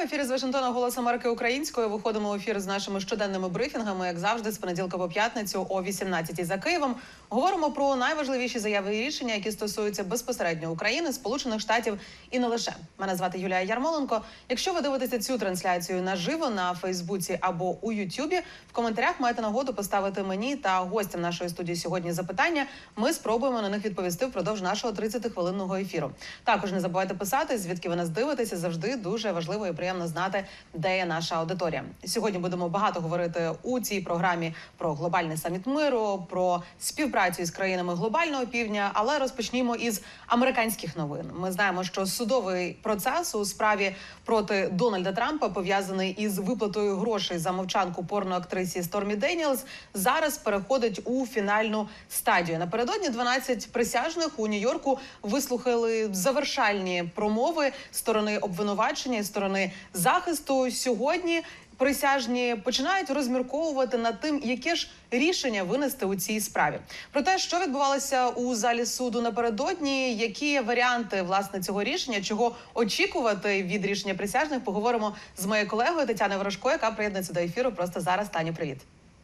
В ефірі з Вашингтона Голос Америки українською. Виходимо в ефір з нашими щоденними брифінгами, як завжди, з понеділка по п'ятницю о 18 за Києвом. Говоримо про найважливіші заяви і рішення, які стосуються безпосередньо України, Сполучених Штатів і не лише. Мене звати Юлія Ярмоленко. Якщо ви дивитеся цю трансляцію наживо на Фейсбуці або у Ютубі, в коментарях маєте нагоду поставити мені та гостям нашої студії сьогодні запитання. Ми спробуємо на них відповісти впродовж нашого 30-хвилинного ефіру. Також не забувайте писати, звідки ви нас дивитеся. Завжди дуже важливо і приємно знати, де є наша аудиторія. Сьогодні будемо багато говорити у цій програмі про глобальний саміт миру, про співпрацю із країнами глобального півдня. Але розпочнімо із американських новин. Ми знаємо, що судовий процес у справі проти Дональда Трампа пов'язаний із виплатою грошей за мовчанку порноактрисі Стормі Деніелс зараз переходить у фінальну стадію. Напередодні 12 присяжних у Нью-Йорку вислухали завершальні промови сторони обвинувачення і сторони захисту. Сьогодні присяжні починають розмірковувати над тим, яке ж рішення винести у цій справі. Про те, що відбувалося у залі суду напередодні, які варіанти власне цього рішення, чого очікувати від рішення присяжних, поговоримо з моєю колегою Тетяною Ворожко, яка приєднується до ефіру. Просто зараз Таню, привіт.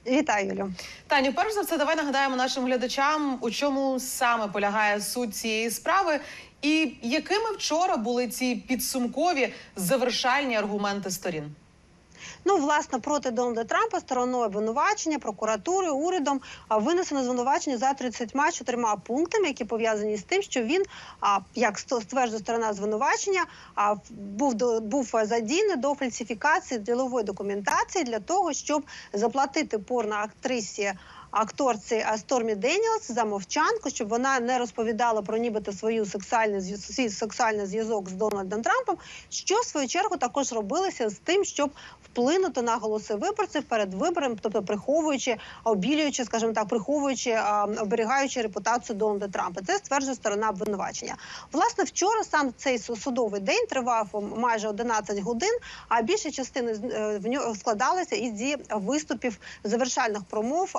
Вітаю, Юлю. Таню, перш за все, давай нагадаємо нашим глядачам, у чому саме полягає суть цієї справи, і якими вчора були ці підсумкові завершальні аргументи сторін. Ну, власне, проти Дональда Трампа стороною обвинувачення, прокуратури, урядом винесено звинувачення за 34 пунктами, які пов'язані з тим, що він, як стверджує сторона звинувачення, був був задійний до фальсифікації ділової документації для того, щоб заплатити порноактрисі акторці а, Стормі Деніелс за мовчанку, щоб вона не розповідала про нібито свою сексуальний зв'яз- свій сексуальний зв'язок з Дональдом Трампом, що в свою чергу також робилося з тим, щоб вплинути на голоси виборців перед виборами, тобто приховуючи, обілюючи, скажімо так, приховуючи, оберігаючи репутацію Дональда Трампа. Це стверджує сторона обвинувачення. Власне, вчора сам цей судовий день тривав майже 11 годин, а більша частина е, в нього складалася із виступів завершальних промов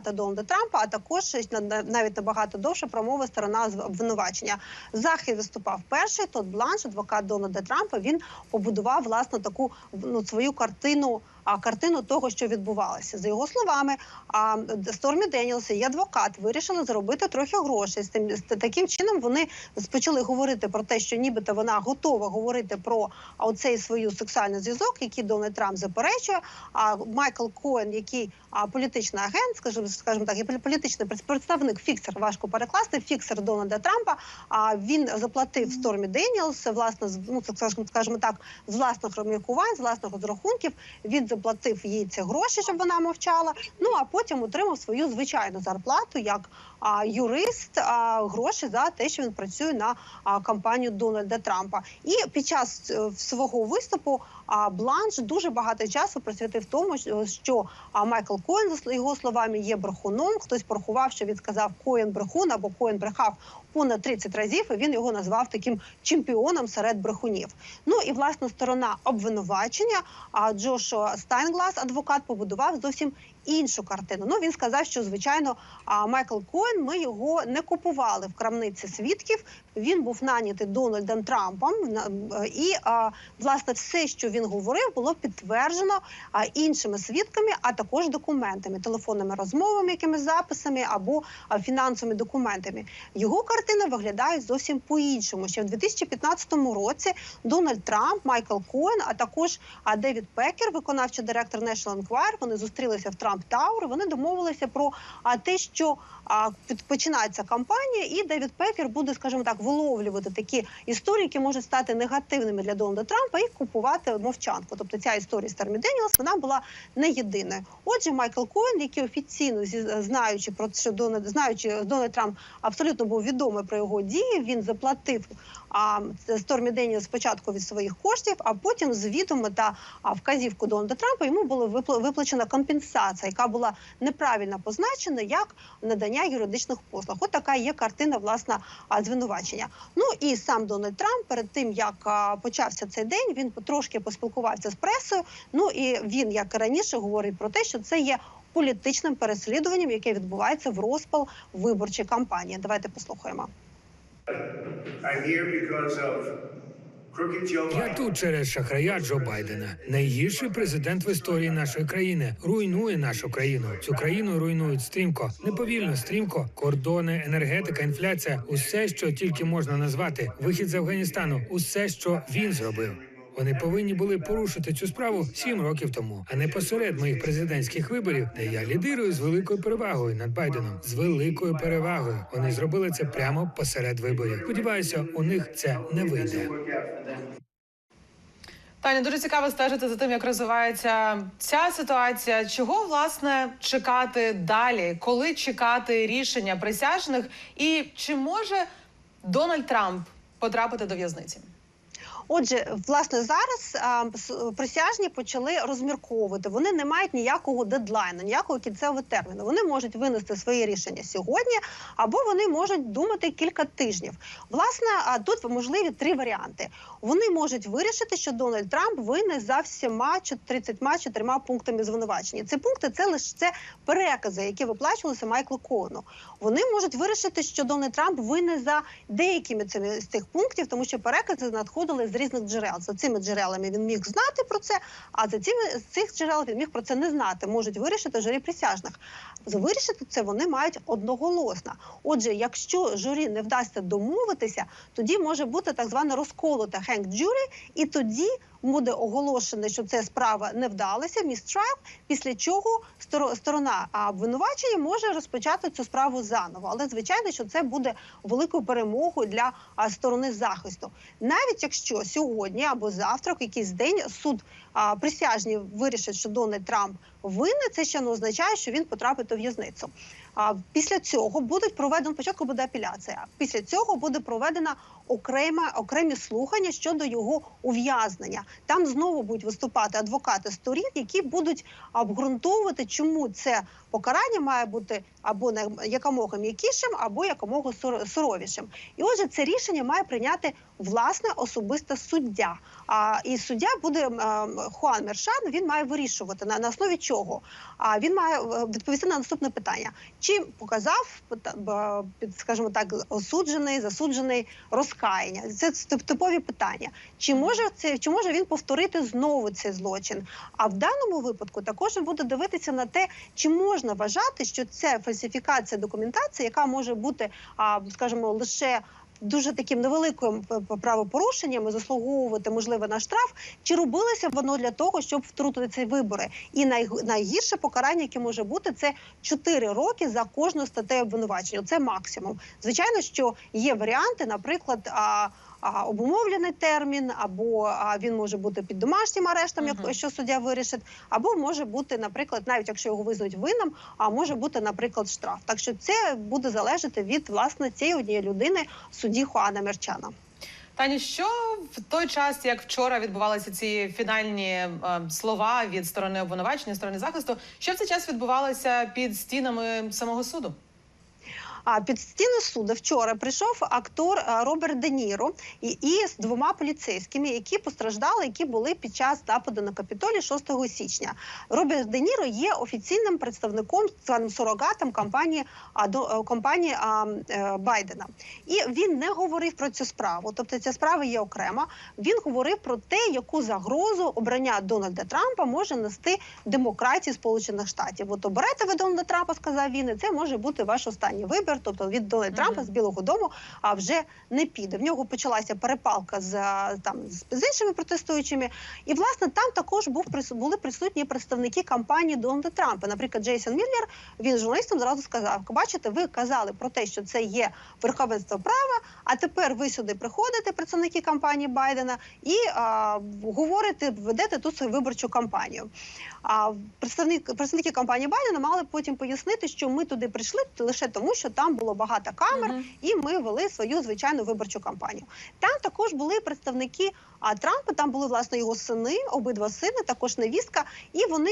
адвоката Дональда Трампа, а також на- на- навіть набагато довше промови сторона обвинувачення. Захід виступав перший. Тот Бланш, адвокат Дональда Трампа. Він побудував власне таку ну свою картину. А картину того, що відбувалося, за його словами, а Стормі Деніелс і адвокат вирішили заробити трохи грошей. З таким чином вони почали говорити про те, що нібито вона готова говорити про оцей свою сексуальний зв'язок, який Дональд Трамп заперечує. А Майкл Коен, який а, політичний агент, скажімо, скажімо так, і полі- політичний представник фіксер, важко перекласти, фіксер Дональда Трампа. А він заплатив Стормі Деніелс, власне, з ну скажімо, скажімо так, з власних розміркувань, з власних розрахунків. Він заплатив їй ці гроші, щоб вона мовчала. Ну а потім отримав свою звичайну зарплату як юрист гроші за те, що він працює на кампанію Дональда Трампа. І під час е, свого виступу Бланш дуже багато часу присвятив тому, що- Майкл Коен, за його словами, є брехуном. Хтось порахував, що він сказав Коен брехун або Коен брехав понад 30 разів, і він його назвав таким чемпіоном серед брехунів. Ну і власна сторона обвинувачення. А Джошуа Стайнглас, адвокат, побудував зовсім іншу картину. Ну він сказав, що звичайно Майкл Коен, ми його не купували в крамниці свідків. Він був нанятий Дональдом Трампом. І власне все, що він говорив, було підтверджено іншими свідками, а також документами, телефонними розмовами, якимись записами або фінансовими документами. Його картина виглядає зовсім по-іншому. Ще в 2015 році Дональд Трамп, Майкл Коен, а також Девід Пекер, виконавчий директор National Enquirer, вони зустрілися в Трамп Тауер. Вони домовилися про те, що починається кампанія, і Девід Пекер буде, скажімо так, виловлювати такі історії, які можуть стати негативними для Дональда Трампа, і купувати мовчанку. Тобто ця історія з Термі Деніелс, вона була не єдиною. Отже, Майкл Коен, який офіційно знаючи про що Дональд, знаючи Дональд Трамп абсолютно був відомий про його дії. Він заплатив а, Стормі Деніелс спочатку від своїх коштів, а потім з відомо та вказівку Дональда Трампа йому була випла- виплачена компенсація, яка була неправильно позначена як надання юридичних послуг. От така є картина власна звинувачення. Ну і сам Дональд Трамп перед тим як почався цей день, він трошки поспілкувався з пресою. Ну і він, як і раніше, говорить про те, що це є політичним переслідуванням, яке відбувається в розпал виборчої кампанії. Давайте послухаємо. I'm here because of Я тут через шахрая Джо Байдена. Найгірший президент в історії нашої країни руйнує нашу країну. Цю країну руйнують стрімко, неповільно, стрімко. Кордони, енергетика, інфляція усе, що тільки можна назвати. Вихід з Афганістану, усе, що він зробив. Вони повинні були порушити цю справу сім років тому, а не посеред моїх президентських виборів, де я лідирую з великою перевагою над Байденом. З великою перевагою вони зробили це прямо посеред виборів. Сподіваюся, у них це не вийде. Таня, дуже цікаво стежити за тим, як розвивається ця ситуація. Чого власне чекати далі? Коли чекати рішення присяжних? І чи може Дональд Трамп потрапити до в'язниці? Отже, власне, зараз а, присяжні почали розмірковувати. Вони не мають ніякого дедлайну, ніякого кінцевого терміну. Вони можуть винести свої рішення сьогодні, або вони можуть думати кілька тижнів. Власне, а, тут можливі три варіанти. Вони можуть вирішити, що Дональд Трамп винен за всіма чот- 34 пунктами звинувачення. Ці пункти це лише це перекази, які виплачувалися Майклу Коуну. Вони можуть вирішити, що Дональд Трамп винен за деякими цими з цих пунктів, тому що перекази надходили з різних джерел. За цими джерелами він міг знати про це, а за цими з цих джерел він міг про це не знати. Можуть вирішити журі присяжних. Вирішити це вони мають одноголосно. Отже, якщо журі не вдасться домовитися, тоді може бути так звана розколота хенк джурі, і тоді буде оголошено, що ця справа не вдалася, містрайл, після чого сторо- сторона обвинувачення може розпочати цю справу заново. Але звичайно, що це буде великою перемогою для сторони захисту. Навіть якщо сьогодні або завтра, якийсь день суд присяжні вирішить, що Дональд Трамп винен, це ще не означає, що він потрапить у в'язницю. А після цього будуть проведено спочатку буде апеляція. Після цього буде проведена окрема окремі слухання щодо його ув'язнення. Там знову будуть виступати адвокати сторін, які будуть обґрунтовувати, чому це покарання має бути або якомога м'якішим, або якомога сур- суровішим. І отже, це рішення має прийняти власне особисте суддя. А і суддя буде ем, Хуан Мершан. Він має вирішувати на, на основі чого. А він має е, відповісти на наступне питання: чи показав під, скажімо так, осуджений, засуджений розкаяння? Це типові питання. Чи може це чи може він повторити знову цей злочин? А в даному випадку також він буде дивитися на те, чи можна вважати, що це фальсифікація документації, яка може бути, скажімо, лише дуже таким невеликим п- правопорушенням і заслуговувати можливо на штраф, чи робилося воно для того, щоб втрутити ці вибори? І най, найгірше покарання, яке може бути, це 4 роки за кожну статтею обвинувачення. Це максимум. Звичайно, що є варіанти, наприклад. Обумовлений термін, або він може бути під домашнім арештом, Мгм. якщо суддя вирішить, або може бути, наприклад, навіть якщо його визнають винним, а може бути, наприклад, штраф. Так що це буде залежати від власне цієї однієї людини, судді Хуана Мерчана. Тані, що в той час, як вчора відбувалися ці фінальні е, слова від сторони обвинувачення, сторони захисту, що в цей час відбувалося під стінами самого суду? А під стіни суду вчора прийшов актор Роберт Де Ніро і, з двома поліцейськими, які постраждали, які були під час нападу на Капітолій 6 січня. Роберт Де Ніро є офіційним представником скажімо, сурогатом компанії а, до е, компанії е, Байдена. І він не говорив про цю справу. Тобто ця справа є окрема. Він говорив про те, яку загрозу обрання Дональда Трампа може нести демократії Сполучених Штатів. От оберете ви Дональда Трампа, сказав він, і це може бути ваш останній вибір. Тобто від Дональда. Трампа з Білого Дому а вже не піде. В нього почалася перепалка з там з, іншими протестуючими. І власне там також був були присутні представники кампанії Дональда Трампа. Наприклад, Джейсон Міллер, він журналістам зразу сказав: бачите, ви казали про те, що це є верховенство права. А тепер ви сюди приходите, представники кампанії Байдена, і а, говорите, ведете тут свою виборчу кампанію. А представник представники кампанії Байдена мали потім пояснити, що ми туди прийшли лише тому, що там було багато камер, Мгм. і ми вели свою звичайну виборчу кампанію. Там також були представники а, Трампа, там були власне його сини, обидва сини, також невістка, і вони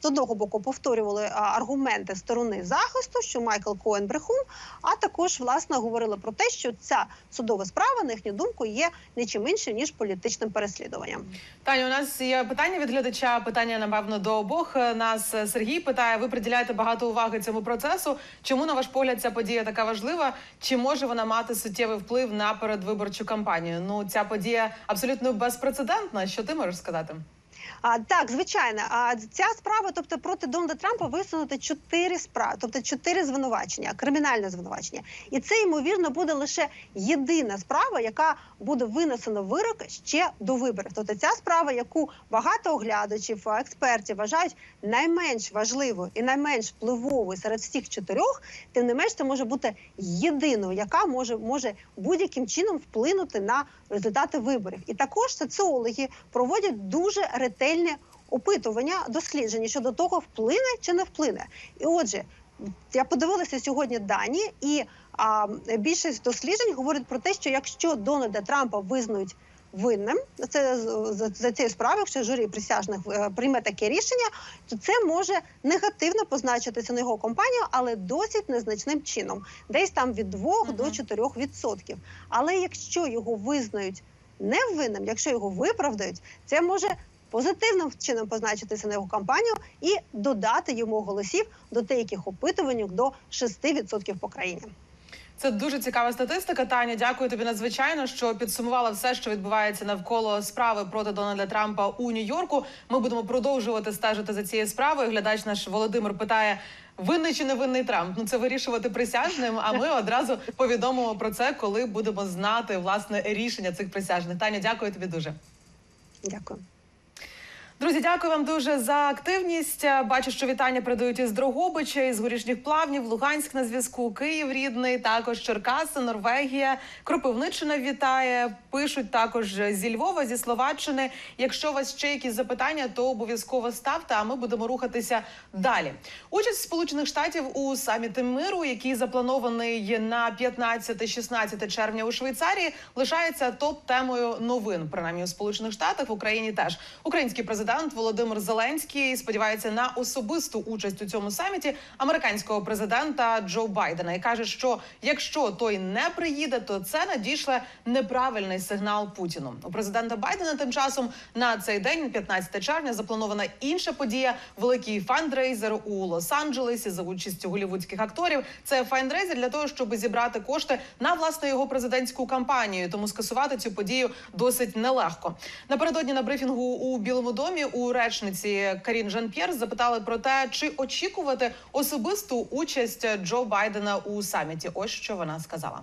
з одного боку повторювали а, аргументи сторони захисту, що Майкл Коен брехун, а також власне говорили про те, що ця судова справа, на їхню думку, є не чим іншим ніж політичним переслідуванням. Таня, у нас є питання від глядача. Питання напевно напевно до обох е, нас. Е, Сергій питає: ви приділяєте багато уваги цьому процесу. Чому на ваш погляд ця подія така важлива? Чи може вона мати суттєвий вплив на передвиборчу кампанію? Ну ця подія абсолютно безпрецедентна. Що ти можеш сказати? А, так, звичайно. А ця справа, тобто проти Дональда Трампа висунути чотири справи, тобто чотири звинувачення, кримінальне звинувачення. І це ймовірно буде лише єдина справа, яка буде винесено вирок ще до виборів. Тобто ця справа, яку багато оглядачів, експертів вважають найменш важливою і найменш впливовою серед всіх чотирьох, тим не менш це може бути єдиною, яка може, може будь-яким чином вплинути на результати виборів. І також соціологи проводять дуже ретельне опитування, дослідження щодо того, вплине чи не вплине. І отже, я подивилася сьогодні дані, і а, більшість досліджень говорить про те, що якщо Дональда Трампа визнають винним це за, за цією справою, якщо журі присяжних е, прийме таке рішення, то це може негативно позначитися на його компанію, але досить незначним чином, десь там від 2 до Мгм. 4 відсотків. Але якщо його визнають невинним, якщо його виправдають, це може позитивним чином позначитися на його кампанію і додати йому голосів до деяких опитувань до 6% по країні. Це дуже цікава статистика. Таня, дякую тобі надзвичайно, що підсумувала все, що відбувається навколо справи проти Дональда Трампа у Нью-Йорку. Ми будемо продовжувати стежити за цією справою. Глядач наш Володимир питає. Винний чи не винний Трамп? Ну це вирішувати присяжним. А ми одразу повідомимо про це, коли будемо знати власне рішення цих присяжних. Таня, дякую тобі дуже. Дякую. Друзі, дякую вам дуже за активність. Бачу, що вітання передають із Дрогобича, із горішніх плавнів, Луганськ на зв'язку, Київ рідний, також Черкаси, Норвегія, Кропивниччина вітає. Пишуть також зі Львова, зі Словаччини. Якщо у вас ще якісь запитання, то обов'язково ставте. А ми будемо рухатися далі. Участь Сполучених Штатів у саміті миру, який запланований на 15-16 червня у Швейцарії, лишається топ-темою новин. Принаймні у Сполучених Штатах в Україні теж український президент Володимир Зеленський сподівається на особисту участь у цьому саміті американського президента Джо Байдена і каже, що якщо той не приїде, то це надійшле неправильний сигнал Путіну. У президента Байдена тим часом на цей день, 15 червня, запланована інша подія великий фандрейзер у Лос-Анджелесі за участю голівудських акторів. Це фандрейзер для того, щоб зібрати кошти на власне його президентську кампанію. Тому скасувати цю подію досить нелегко. Напередодні на брифінгу у Білому домі у речниці Карін Жан-П'єр запитали про те, чи очікувати особисту участь Джо Байдена у саміті. Ось що вона сказала.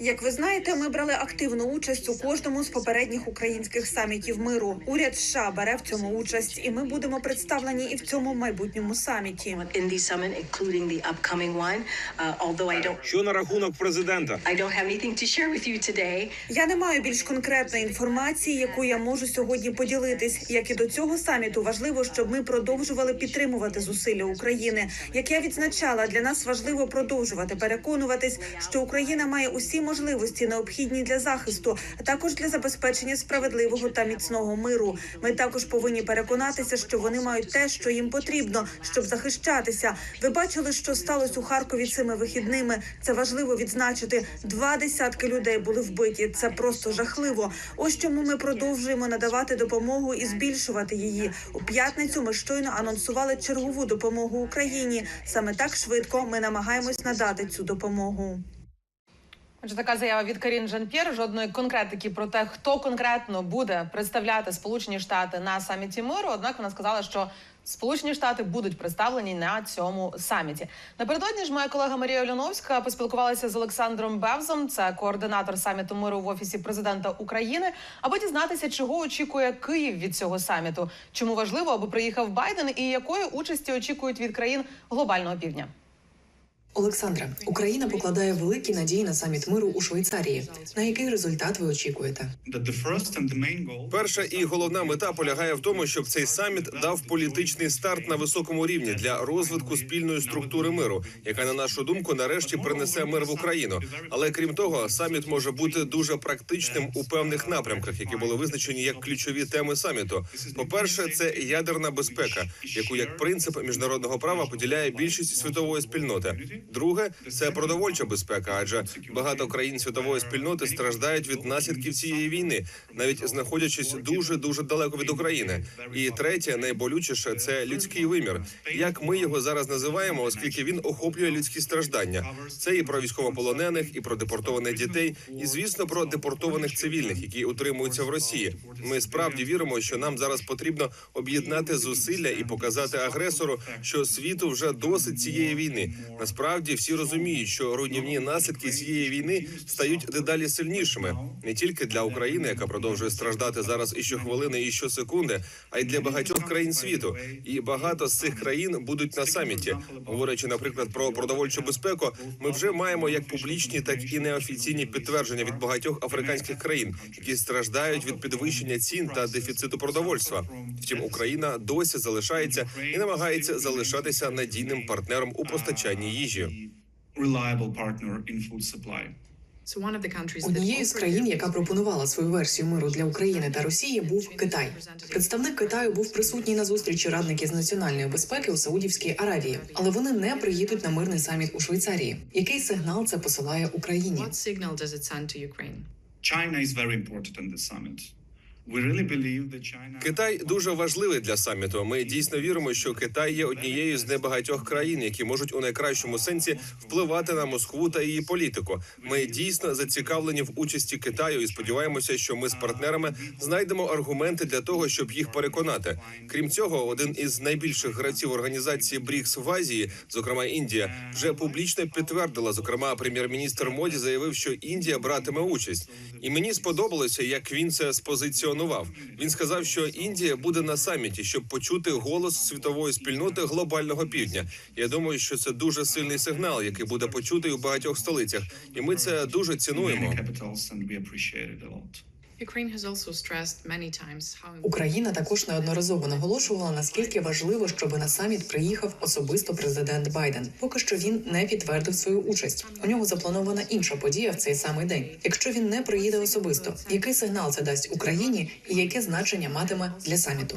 Як ви знаєте, ми брали активну участь у кожному з попередніх українських самітів миру. Уряд США бере в цьому участь, і ми будемо представлені і в цьому майбутньому саміті. in the summit, including the upcoming one. Uh, although I don't, Що на рахунок президента? I don't have anything to share with you today. Я не маю більш конкретної інформації, яку я можу сьогодні поділитись. Як і до цього саміту, важливо, щоб ми продовжували підтримувати зусилля України. Як я відзначала, для нас важливо продовжувати переконуватись, що Україна має усі можливості необхідні для захисту, а також для забезпечення справедливого та міцного миру. Ми також повинні переконатися, що вони мають те, що їм потрібно, щоб захищатися. Ви бачили, що сталося у Харкові цими вихідними. Це важливо відзначити. Два десятки людей були вбиті. Це просто жахливо. Ось чому ми продовжуємо надавати допомогу і збільшувати її. У п'ятницю ми щойно анонсували чергову допомогу Україні. Саме так швидко ми намагаємось надати цю допомогу. Отже, така заява від Карін Жан-П'єр. Жодної конкретики про те, хто конкретно буде представляти Сполучені Штати на саміті миру. Однак вона сказала, що Сполучені Штати будуть представлені на цьому саміті. Напередодні ж моя колега Марія Ольоновська поспілкувалася з Олександром Бевзом, це координатор саміту миру в офісі президента України, аби дізнатися, чого очікує Київ від цього саміту, чому важливо, аби приїхав Байден, і якої участі очікують від країн глобального півдня. Олександра, Україна покладає великі надії на саміт миру у Швейцарії. На який результат ви очікуєте? Перша і головна мета полягає в тому, щоб цей саміт дав політичний старт на високому рівні для розвитку спільної структури миру, яка на нашу думку нарешті принесе мир в Україну. Але крім того, саміт може бути дуже практичним у певних напрямках, які були визначені як ключові теми саміту. По перше, це ядерна безпека, яку як принцип міжнародного права поділяє більшість світової спільноти. Друге це продовольча безпека, адже багато країн світової спільноти страждають від наслідків цієї війни, навіть знаходячись дуже дуже далеко від України. І третє, найболючіше це людський вимір. Як ми його зараз називаємо, оскільки він охоплює людські страждання. Це і про військовополонених, і про депортованих дітей, і звісно про депортованих цивільних, які утримуються в Росії. Ми справді віримо, що нам зараз потрібно об'єднати зусилля і показати агресору, що світу вже досить цієї війни. Насправді всі розуміють, що руйнівні наслідки цієї війни стають дедалі сильнішими не тільки для України, яка продовжує страждати зараз і щохвилини, і щосекунди, а й для багатьох країн світу. І багато з цих країн будуть на саміті. Говорячи, наприклад, про продовольчу безпеку, ми вже маємо як публічні, так і неофіційні підтвердження від багатьох африканських країн, які страждають від підвищення цін та дефіциту продовольства. Втім, Україна досі залишається і намагається залишатися надійним партнером у постачанні їжі. Reliable partner in food supply. Однією з країн, яка пропонувала свою версію миру для України та Росії, був Китай. Представник Китаю був присутній на зустрічі радників з національної безпеки у Саудівській Аравії, але вони не приїдуть на мирний саміт у Швейцарії. Який сигнал це посилає Україні? China is very important in this summit. Китай дуже важливий для саміту. Ми дійсно віримо, що Китай є однією з небагатьох країн, які можуть у найкращому сенсі впливати на Москву та її політику. Ми дійсно зацікавлені в участі Китаю і сподіваємося, що ми з партнерами знайдемо аргументи для того, щоб їх переконати. Крім цього, один із найбільших гравців організації БРІКС в Азії, зокрема Індія, вже публічно підтвердила. Зокрема, прем'єр-міністр Моді заявив, що Індія братиме участь. І мені сподобалося, як він це спозиціонував. Він сказав, що Індія буде на саміті, щоб почути голос світової спільноти глобального півдня. Я думаю, що це дуже сильний сигнал, який буде почутий у багатьох столицях, і ми це дуже цінуємо. Україна також неодноразово наголошувала, наскільки важливо, щоб на саміт приїхав особисто президент Байден. Поки що він не підтвердив свою участь. У нього запланована інша подія в цей самий день. Якщо він не приїде особисто, який сигнал це дасть Україні, і яке значення матиме для саміту?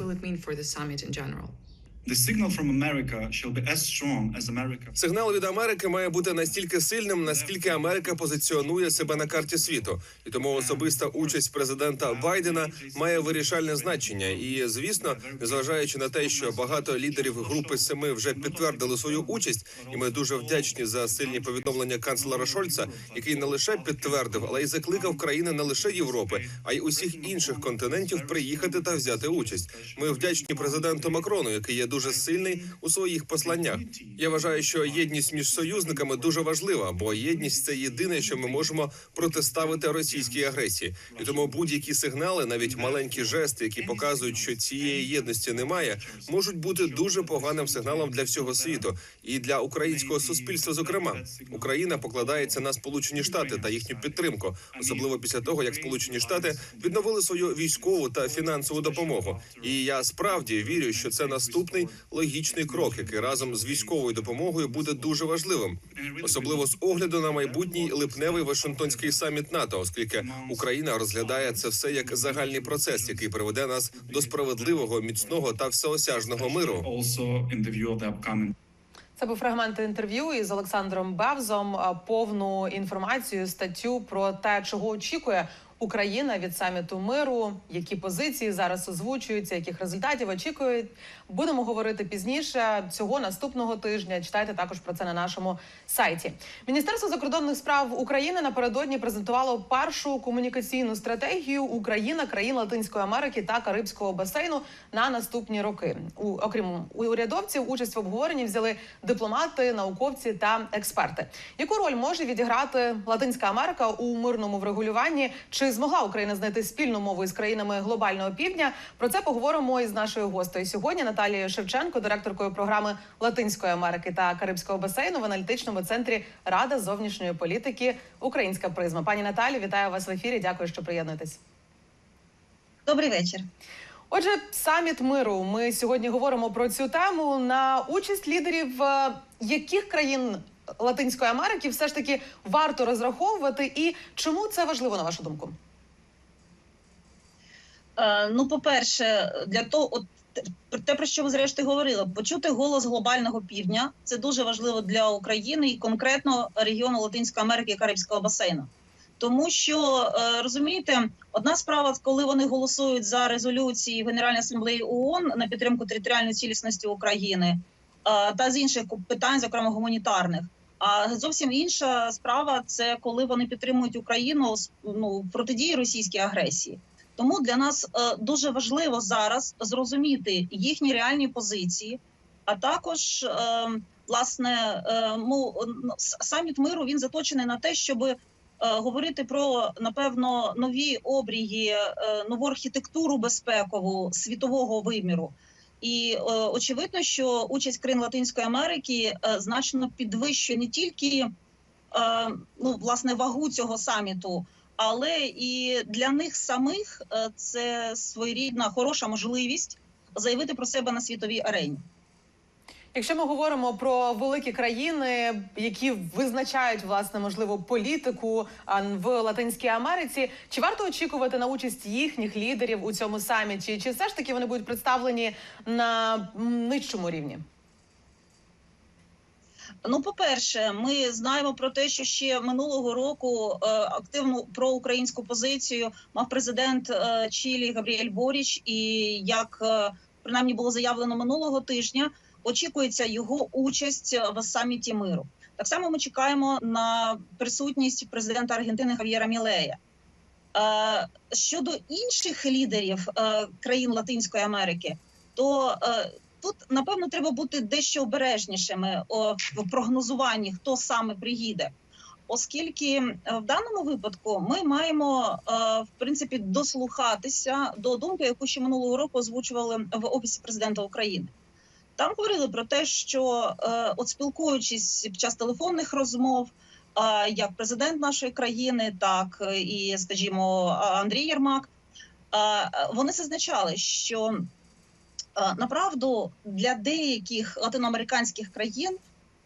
Сигнал від Америки має бути настільки сильним, наскільки Америка позиціонує себе на карті світу, і тому особиста участь президента Байдена має вирішальне значення. І звісно, незважаючи на те, що багато лідерів групи семи вже підтвердили свою участь, і ми дуже вдячні за сильні повідомлення канцлера Шольца, який не лише підтвердив, але й закликав країни не лише Європи, а й усіх інших континентів приїхати та взяти участь. Ми вдячні президенту Макрону, який є дуже сильний у своїх посланнях. Я вважаю, що єдність між союзниками дуже важлива, бо єдність це єдине, що ми можемо протиставити російській агресії. І тому будь-які сигнали, навіть маленькі жести, які показують, що цієї єдності немає, можуть бути дуже поганим сигналом для всього світу і для українського суспільства. Зокрема, Україна покладається на Сполучені Штати та їхню підтримку, особливо після того, як Сполучені Штати відновили свою військову та фінансову допомогу. І я справді вірю, що це наступний логічний крок, який разом з військовою допомогою буде дуже важливим, особливо з огляду на майбутній липневий Вашингтонський саміт НАТО, оскільки Україна розглядає це все як загальний процес, який приведе нас до справедливого, міцного та всеосяжного миру. Це був фрагмент інтерв'ю із Олександром Бевзом. Повну інформацію статтю про те, чого очікує Україна від саміту миру, які позиції зараз озвучуються, яких результатів очікують. Будемо говорити пізніше цього наступного тижня. Читайте також про це на нашому сайті. Міністерство закордонних справ України напередодні презентувало першу комунікаційну стратегію Україна, країн Латинської Америки та Карибського басейну на наступні роки. У окрім урядовців, участь в обговоренні взяли дипломати, науковці та експерти. Яку роль може відіграти Латинська Америка у мирному врегулюванні? Чи змогла Україна знайти спільну мову із країнами глобального півдня? Про це поговоримо із нашою гостею сьогодні. Наталією Шевченко, директоркою програми Латинської Америки та Карибського басейну в аналітичному центрі Рада зовнішньої політики Українська призма. Пані Наталі, вітаю вас в ефірі. Дякую, що приєднуєтесь. Добрий вечір. Отже, саміт миру. Ми сьогодні говоримо про цю тему на участь лідерів е, яких країн Латинської Америки все ж таки варто розраховувати, і чому це важливо на вашу думку? Е, ну, по-перше, для того, от те, про що ви зрештою говорили, почути голос глобального півдня це дуже важливо для України і конкретно регіону Латинської Америки і Карибського басейну. Тому що е, розумієте, одна справа, коли вони голосують за резолюції Генеральної асамблеї ООН на підтримку територіальної цілісності України е, та з інших питань, зокрема гуманітарних. А зовсім інша справа це коли вони підтримують Україну ну, протидії російській агресії. Тому для нас е, дуже важливо зараз зрозуміти їхні реальні позиції, а також е, власне е, ну, саміт миру він заточений на те, щоб е, говорити про напевно нові обрії, е, нову архітектуру безпекову світового виміру. І е, очевидно, що участь країн Латинської Америки е, значно підвищує не тільки е, ну, власне вагу цього саміту, але і для них самих це своєрідна хороша можливість заявити про себе на світовій арені. Якщо ми говоримо про великі країни, які визначають власне можливо політику в Латинській Америці, чи варто очікувати на участь їхніх лідерів у цьому саміті? Чи все ж таки вони будуть представлені на нижчому рівні? Ну, по-перше, ми знаємо про те, що ще минулого року е, активну проукраїнську позицію мав президент е, Чилі Габріель Боріч, і як е, принаймні було заявлено минулого тижня, очікується його участь в саміті миру. Так само ми чекаємо на присутність президента Аргентини Хав'єра Мілея. Е, щодо інших лідерів е, країн Латинської Америки, то е, тут напевно треба бути дещо обережнішими в прогнозуванні, хто саме приїде. Оскільки е, в даному випадку ми маємо е, в принципі дослухатися до думки, яку ще минулого року озвучували в офісі президента України. Там говорили про те, що е, от спілкуючись під час телефонних розмов, е, як президент нашої країни, так е, і, скажімо, Андрій Єрмак, е, вони зазначали, що е, направду для деяких латиноамериканських країн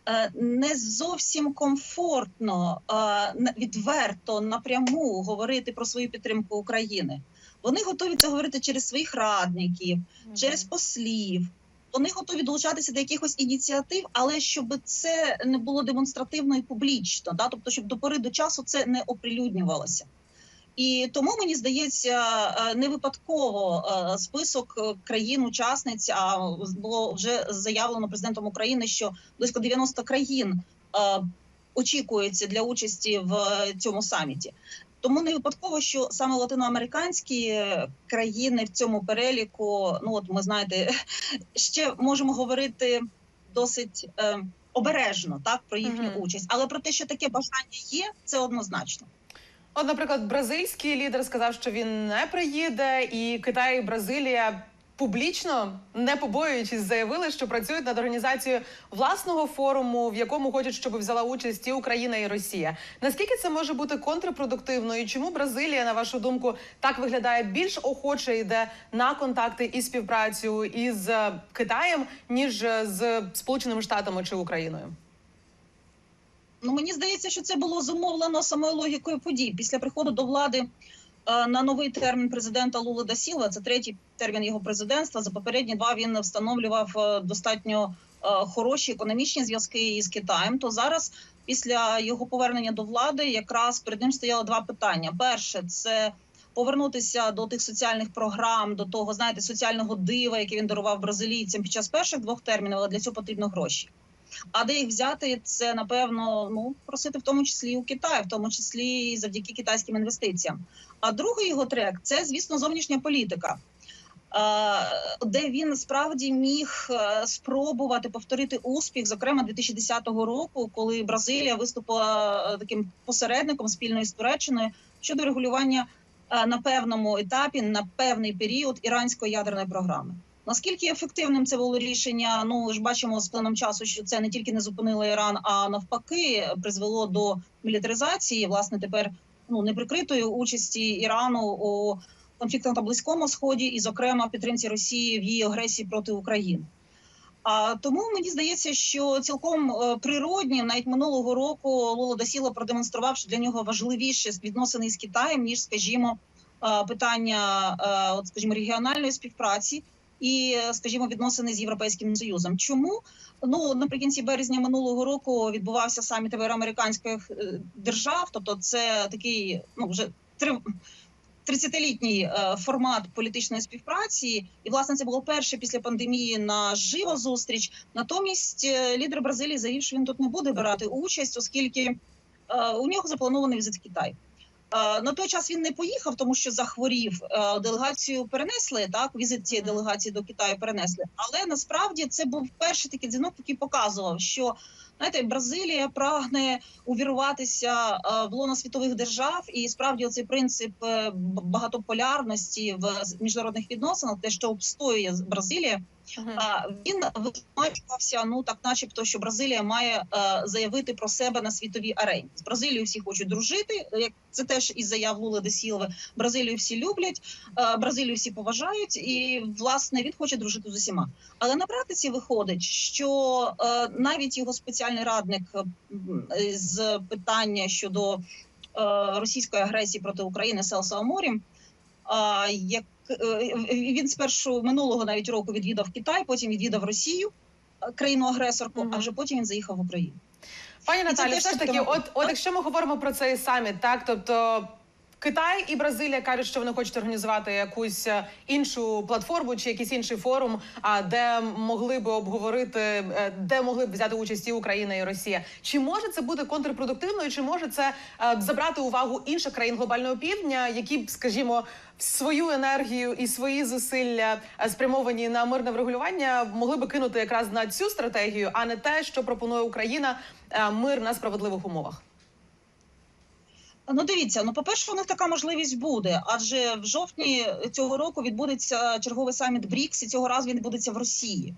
е, не зовсім комфортно е, відверто напряму говорити про свою підтримку України. Вони готові це говорити через своїх радників, через послів. Вони готові долучатися до якихось ініціатив, але щоб це не було демонстративно і публічно, да? тобто, щоб до пори до часу це не оприлюднювалося. І тому мені здається, е, не випадково е, список е, країн-учасниць, а було вже заявлено президентом України, що близько 90 країн очікується для участі в цьому саміті. Тому не випадково, що саме латиноамериканські е, країни в цьому переліку, ну от ми знаєте, ще можемо говорити досить е, обережно так про їхню Мгм. участь, але про те, що таке бажання є, це однозначно. От, наприклад, бразильський лідер сказав, що він не приїде, і Китай і Бразилія публічно, не побоюючись, заявили, що працюють над організацією власного форуму, в якому хочуть, щоб взяла участь і Україна, і Росія. Наскільки це може бути контрпродуктивно? І чому Бразилія, на вашу думку, так виглядає більш охоче йде на контакти і співпрацю із е, Китаєм, ніж е, з Сполученими Штатами чи Україною? Ну мені здається, що це було зумовлено самою логікою подій після приходу до влади на новий термін президента Лули да Сілва. Це третій термін його президентства. За попередні два він встановлював е, достатньо е, хороші економічні зв'язки із Китаєм. То зараз, після його повернення до влади, якраз перед ним стояло два питання: перше це повернутися до тих соціальних програм, до того знаєте, соціального дива, який він дарував бразилійцям під час перших двох термінів, але для цього потрібно гроші. А де їх взяти, це напевно ну просити в тому числі і у Китаю, в тому числі і завдяки китайським інвестиціям. А другий його трек це, звісно, зовнішня політика, е, де він справді міг е, спробувати повторити успіх, зокрема 2010 року, коли Бразилія виступила е, таким посередником спільно із Туреччиною щодо регулювання на певному етапі на певний період іранської ядерної програми. Наскільки ефективним це було рішення? Ну ж бачимо з плином часу, що це не тільки не зупинило Іран, а навпаки призвело до мілітаризації. Власне, тепер ну неприкритої участі Ірану у конфліктах на близькому сході, і, зокрема, підтримці Росії в її агресії проти України. А тому мені здається, що цілком е, природнім, навіть минулого року Лула Дасіла продемонстрував, що для нього важливіше відносини з Китаєм, ніж, скажімо, е, питання, е, от, скажімо, регіональної співпраці. І, скажімо, відносини з європейським союзом. Чому ну наприкінці березня минулого року відбувався саміт американських е, держав? Тобто, це такий ну вже три. 30-літній е, формат політичної співпраці, і власне це було перше після пандемії на живо зустріч. Натомість е, лідер Бразилії заявив, що він тут не буде брати участь, оскільки у нього запланований візит в Китай. Е, На той час він не поїхав, тому що захворів. Е, Делегацію перенесли так. Візит цієї делегації до Китаю перенесли. Але насправді це був перший такий дзвінок, який показував, що знаєте, Бразилія прагне увірватися е, в лоно світових держав, і справді цей принцип багатополярності в міжнародних відносинах, те, що обстоює Бразилія, він визначався, ну так, начебто, що Бразилія має е, заявити про себе на світовій арені. З Бразилією всі хочуть дружити. Як це теж із заяв Лули де Сілви. Бразилію всі люблять, е, Бразилію всі поважають, і власне він хоче дружити з усіма. Але на практиці виходить, що е, навіть його спеціальний радник з питання щодо російської агресії проти України Селса Аморім, як е, він спершу минулого навіть року відвідав Китай, потім відвідав Росію, е, країну-агресорку, Мгм. а вже потім він заїхав в Україну. Пані Наталі, все ж таки, от, от якщо ми говоримо про цей саміт, так тобто. Китай і Бразилія кажуть, що вони хочуть організувати якусь е, іншу платформу чи якийсь інший форум, а де могли би обговорити, е, де могли б взяти участь і Україна і Росія. Чи може це бути контрпродуктивною? Чи може це е, забрати увагу інших країн глобального півдня, які б, скажімо, свою енергію і свої зусилля спрямовані на мирне врегулювання, могли би кинути якраз на цю стратегію, а не те, що пропонує Україна мир на справедливих умовах? Ну, дивіться, ну по-перше, у них така можливість буде, адже в жовтні цього року відбудеться черговий саміт БРІКС, і цього разу він відбудеться в Росії.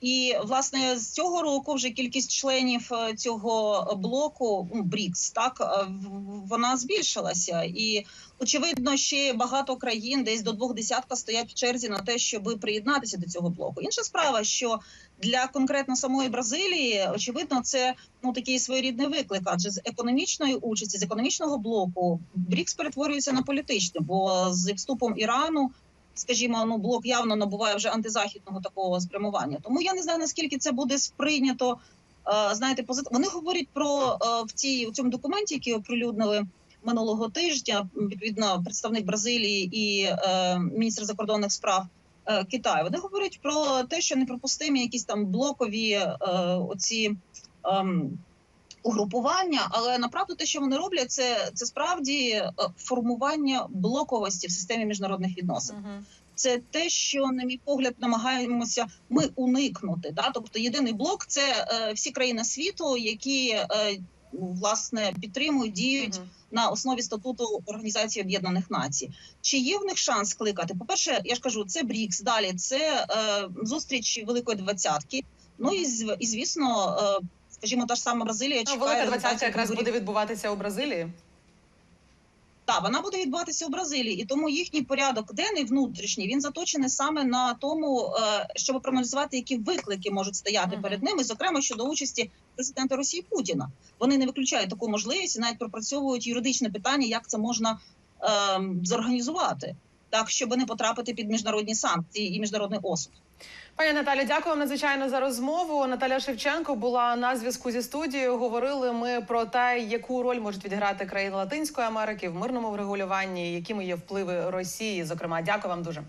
І власне з цього року вже кількість членів е, цього блоку ну, БРІКС, так е, вона збільшилася, і очевидно, ще багато країн, десь до двох десятка, стоять в черзі на те, щоб приєднатися до цього блоку. Інша справа, що для конкретно самої Бразилії, очевидно, це ну такий своєрідний виклик, адже з економічної участі, з економічного блоку БРІКС перетворюється на політичний, бо з вступом Ірану. Скажімо, ну блок явно набуває вже антизахідного такого спрямування. Тому я не знаю наскільки це буде сприйнято. Е, знаєте, позит... вони говорять про е, в цій в цьому документі, який оприлюднили минулого тижня. Відповідно, представник Бразилії і е, міністр закордонних справ е, Китаю. Вони говорять про те, що неприпустимі якісь там блокові е, оці. ем, Угрупування, але направду те, що вони роблять, це, це справді е, формування блоковості в системі міжнародних відносин це те, що, на мій погляд, намагаємося ми уникнути. Да? Тобто, єдиний блок це е, всі країни світу, які е, власне підтримують, діють Мгм. на основі статуту Організації Об'єднаних Націй. Чи є в них шанс скликати? По перше, я ж кажу, це БРІКС. Далі це е, зустріч Великої Двадцятки. Ну і і звісно, е, скажімо, та ж сама Бразилія Ну, чекає велика двадцятка якраз буде відбуватися у Бразилії. Так, вона буде відбуватися у Бразилії, і тому їхній порядок денний внутрішній він заточений саме на тому, е, щоб проаналізувати, які виклики можуть стояти Мгм. перед ними, зокрема щодо участі президента Росії Путіна. Вони не виключають таку можливість і навіть пропрацьовують юридичне питання, як це можна е, зорганізувати, так щоб не потрапити під міжнародні санкції і міжнародний осуд. Пані Наталі, дякую вам надзвичайно за розмову. Наталя Шевченко була на зв'язку зі студією. Говорили ми про те, яку роль можуть відіграти країни Латинської Америки в мирному врегулюванні, якими є впливи Росії. Зокрема, дякую вам дуже.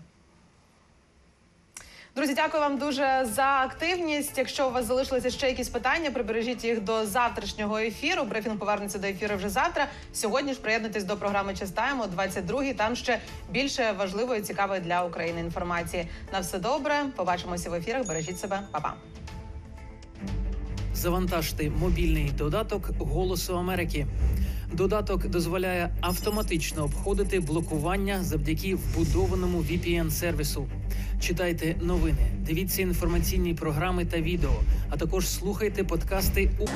Друзі, дякую вам дуже за активність. Якщо у вас залишилися ще якісь питання, прибережіть їх до завтрашнього ефіру. Брифінг повернеться до ефіру вже завтра. Сьогодні ж приєднуйтесь до програми Чистаємо 22-й. Там ще більше важливої, цікавої для України інформації. На все добре. Побачимося в ефірах. Бережіть себе, Па-па. Завантажте мобільний додаток Голосу Америки. Додаток дозволяє автоматично обходити блокування завдяки вбудованому VPN-сервісу. Читайте новини, дивіться інформаційні програми та відео, а також слухайте подкасти у